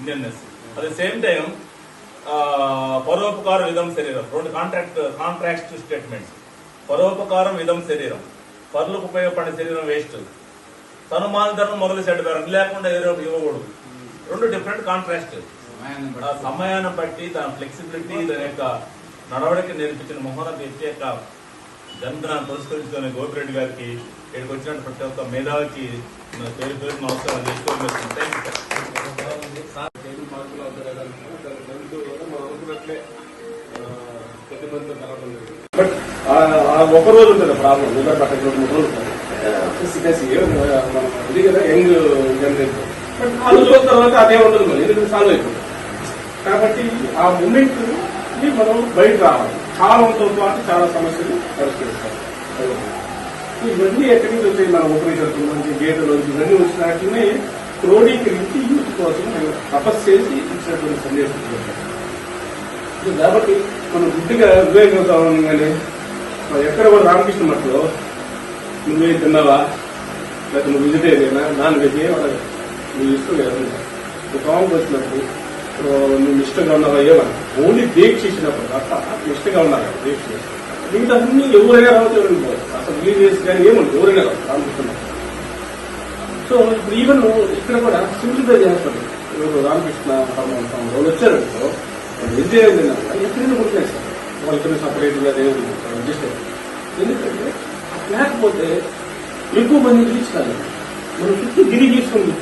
Indianness. At the same time పరోపకార విధం శరీరం రెండు కాంట్రాక్ట్ కాంట్రాక్ట్ స్టేట్మెంట్స్ పరోపకారం విధం శరీరం. పరులకు ఉపయోగపడే శరీరం వేస్ట్ తనుమాంతరం మొదలు చెడ్డ ఇది లేకుండా ఏదో ఇవ్వకూడదు. రెండు డిఫరెంట్ కాంట్రాక్ట్ సమయాన్ని బట్టి. తన ఫ్లెక్సిబిలిటీ దాని యొక్క నడవడిక నేర్పించిన మోహన వ్యక్తి యొక్క జన్మదినాన్ని పురస్కరించుకునే గోపిరెడ్డి గారికి ఇక్కడికి వచ్చినట్టు ప్రతి ఒక్క మేధావికి నా పేరు పేరు నమస్కారం చేసుకోవాలి బట్ ఒక రోజు ఉంటుంది ప్రాబ్లం నిద్ర పట్టక రెండు మూడు రోజులు ఉంటుంది మనం ఇది కదా యంగ్ జనరేషన్. బట్ ఆ రోజుల తర్వాత అదే ఉంటుంది మరి ఎందుకంటే సాల్వ్ అయిపోతుంది. కాబట్టి ఆ మూమెంట్ని మనం బయట రావాలి. కాలంతో పాటు చాలా సమస్యలు పరిష్కరిస్తారు. ఇవన్నీ ఎక్కడి నుంచి వచ్చాయి? మన ఉపరితత్వం నుంచి గేట్ల ఇవన్నీ వచ్చినట్లనే క్రోడీకరించి యూత్ కోసం నేను తపస్సు చేసి ఇచ్చినటువంటి సందేశం కాబట్టి మనం గుడ్డిగా వివేకం కానీ ఎక్కడ కూడా రామకృష్ణ మఠలో నువ్వే తిన్నావా? లేకపోతే నువ్వు వెజిటేరియనా? Non veg? ఏం నువ్వు ఇష్టం లేదు ఒక కామన్ వచ్చినప్పుడు నువ్వు ఇష్టంగా ఉన్నావా ఏమని ఓన్లీ దీక్ష చేసినప్పుడు తప్ప ఇష్టంగా ఉన్నారా కదా చేసి. మిగతా అన్ని ఎవరైనా రావచ్చు ఎవరైనా పోవచ్చు. అసలు రిలీజియస్ కానీ ఏముంది ఎవరైనా రావచ్చు. రామకృష్ణ సో ఇప్పుడు ఈవెన్ ఇక్కడ కూడా సింప్లిఫై చేస్తారు ఇప్పుడు రామకృష్ణ వాళ్ళు వచ్చారు వెజిటేరియన్ తిన్నారు కానీ ఎక్కడైనా కొట్టేస్తారు వాళ్ళకి సపరేట్గా దేవుడు అడ్జస్ట్ ఎందుకంటే లేకపోతే ఎక్కువ మంది రీచ్ మనం చుట్టూ గిరి గీసుకొని